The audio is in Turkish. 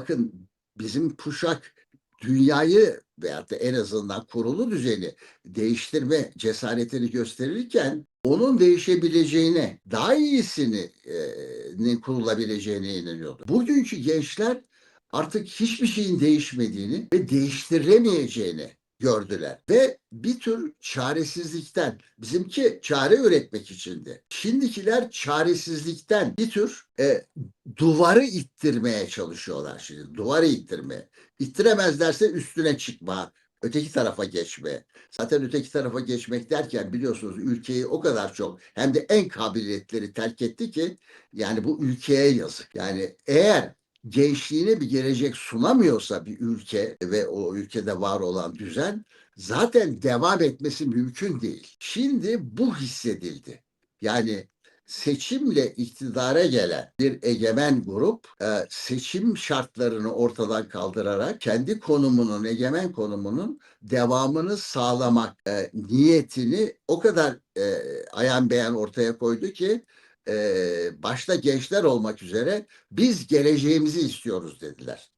bakın bizim kuşak dünyayı veyahut da en azından kurulu düzeni değiştirme cesaretini gösterirken onun değişebileceğine, daha iyisini e, ne kurulabileceğine inanıyordu. Bugünkü gençler artık hiçbir şeyin değişmediğini ve değiştiremeyeceğini gördüler. Ve bir tür çaresizlikten, bizimki çare üretmek içindi. Şimdikiler çaresizlikten bir tür e, duvarı ittirmeye çalışıyorlar şimdi. Duvarı ittirmeye. İttiremezlerse üstüne çıkma, öteki tarafa geçme. Zaten öteki tarafa geçmek derken biliyorsunuz ülkeyi o kadar çok hem de en kabiliyetleri terk etti ki yani bu ülkeye yazık. Yani eğer gençliğine bir gelecek sunamıyorsa bir ülke ve o ülkede var olan düzen zaten devam etmesi mümkün değil. Şimdi bu hissedildi. Yani seçimle iktidara gelen bir egemen grup e, seçim şartlarını ortadan kaldırarak kendi konumunun, egemen konumunun devamını sağlamak e, niyetini o kadar e, ayan beyan ortaya koydu ki başta gençler olmak üzere biz geleceğimizi istiyoruz dediler.